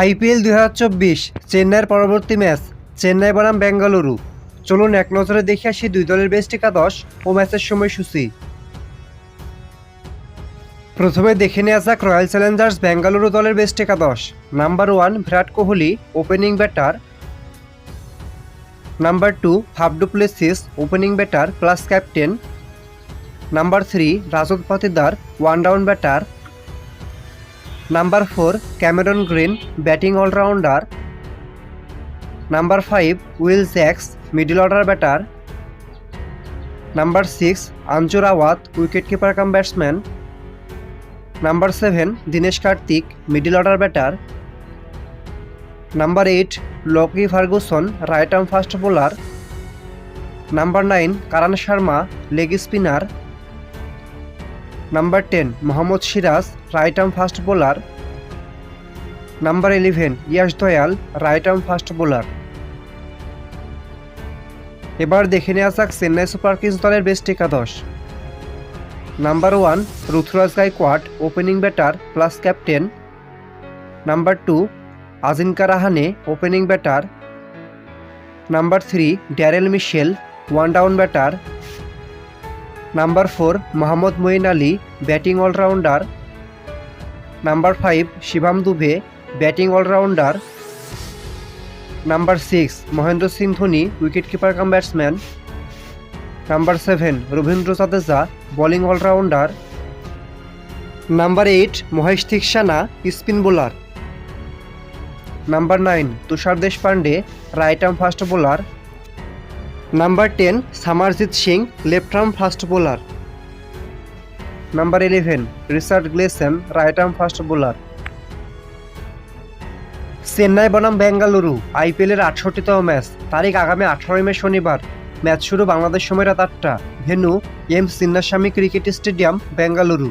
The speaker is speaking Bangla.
আইপিএল দুই হাজার চব্বিশ, চেন্নাইয়ের পরবর্তী ম্যাচ, চেন্নাই বনাম বেঙ্গালুরু। চলুন এক নজরে দেখে আসি দুই দলের বেস্ট একাদশ ও ম্যাচের সময়সূচি। প্রথমে দেখে নেওয়া যাক রয়্যাল চ্যালেঞ্জার্স বেঙ্গালুরু দলের বেস্ট একাদশ। Number one, Virat Kohli, opening batter. Number two Faf du Plessis, opening batter plus captain. Number three Rajat Patidar, one down batter. Number four, Cameron Green, batting all rounder. Number five, Will Jacks, middle order batter. Number six Anuj Rawat wicket keeper cum batsman. Number seven, Dinesh Karthik, middle order batter. Number eight, Lockie Ferguson, right arm fast bowler. Number nine Karan Sharma, leg spinner. Number ten Mohammed Siraj right arm fast bowler number eleven Yash Dayal right arm fast bowler এবার দেখে নেওয়া যাক চেন্নাই সুপার কিংস দলের বেস্ট একাদশ। Number one Ruturaj Gaikwad opening batter plus captain number two Ajinkya Rahane opening batter number three Daryl Mitchell one down batter number four, Mohammad Moeen Ali, batting all rounder. Number five, Shivam Dube, batting all rounder. Number six, Mahendra Singh Dhoni wicket keeper cum batsman. Number seven, Ravindra Jadeja, bowling all rounder. Number eight, Maheesh Theekshana spin bowler. Number nine, Tushar Deshpande right arm fast bowler. Number ten Samarjit Singh left arm fast bowler number eleven Richard Gleeson right arm fast bowler Chennai বনাম বেঙ্গালুরু আইপিএলের আটষট্টিতম ম্যাচ তারিখ আগামী আঠারোই মে শনিবার। ম্যাচ শুরু বাংলাদেশ সময় রাত আটটা venue, M Chinnaswamy cricket stadium Bengaluru